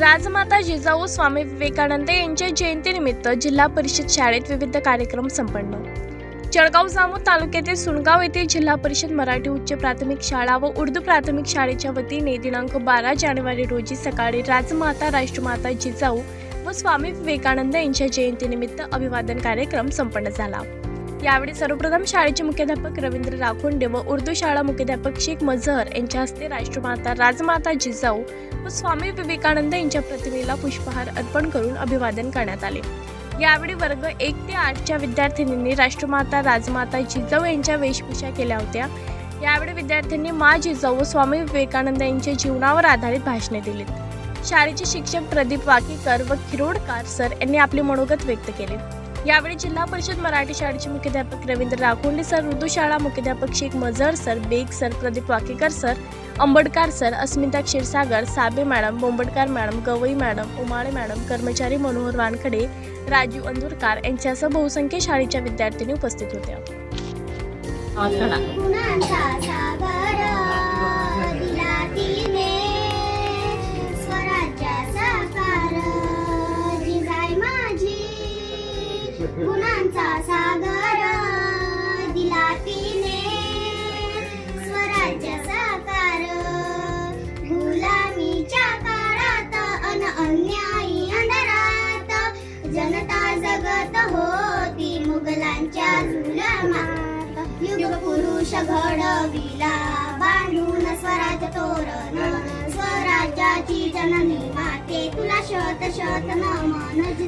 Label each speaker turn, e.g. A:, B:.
A: राजमाता जिजाऊ स्वामी विवेकानंद यांच्या जयंतीनिमित्त जिल्हा परिषद शाळेत विविध कार्यक्रम संपन्न जळगाव जामोद तालुक्यातील सुनगाव येथे जिल्हा परिषद मराठी उच्च प्राथमिक शाळा व उर्दू प्राथमिक शाळेच्या वतीने दिनांक बारा जानेवारी रोजी सकाळी राजमाता राष्ट्रमाता जिजाऊ व स्वामी विवेकानंद यांच्या जयंतीनिमित्त अभिवादन कार्यक्रम संपन्न झाला यावेळी सर्वप्रथम शाळेचे मुख्याध्यापक रवींद्र राखोंडे व उर्दू शाळा मुख्याध्यापक शेख मजहर यांच्या हस्ते राष्ट्रमाता राजमाता जिजाऊ व स्वामी विवेकानंद यांच्या प्रतिमेला पुष्पहार अर्पण करून अभिवादन करण्यात आले यावेळी वर्ग एक ते आठच्या विद्यार्थिनींनी राष्ट्रमाता राजमाता जिजाऊ यांच्या वेशभूषा केल्या होत्या यावेळी विद्यार्थ्यांनी मा जिजाऊ व स्वामी विवेकानंद यांच्या जीवनावर आधारित भाषणे दिली शाळेचे शिक्षक प्रदीप वाकीकर व खिरोडकार सर यांनी आपले मनोगत व्यक्त केले यावेळी जिल्हा परिषद मराठी शाळेचे मुख्याध्यापक रवींद्र राखोंडे सर उर्दू शाळा मुख्याध्यापक Shaikh Mazhar sir Baig sir Pradeep Wakekar sir Ambadkar sir Asmita Kshirsagar Sabe madam Bombadkar madam Gawai madam Umale madam कर्मचारी मनोहर वानखडे राजीव अंदुरकार यांच्यासह बहुसंख्य शाळेच्या विद्यार्थ्यांनी उपस्थित होत्या त्यांच्या युग पुरुष घडविला बांधून स्वराज तोरण स्वराज्याची जननी माते तुला शत शत नमन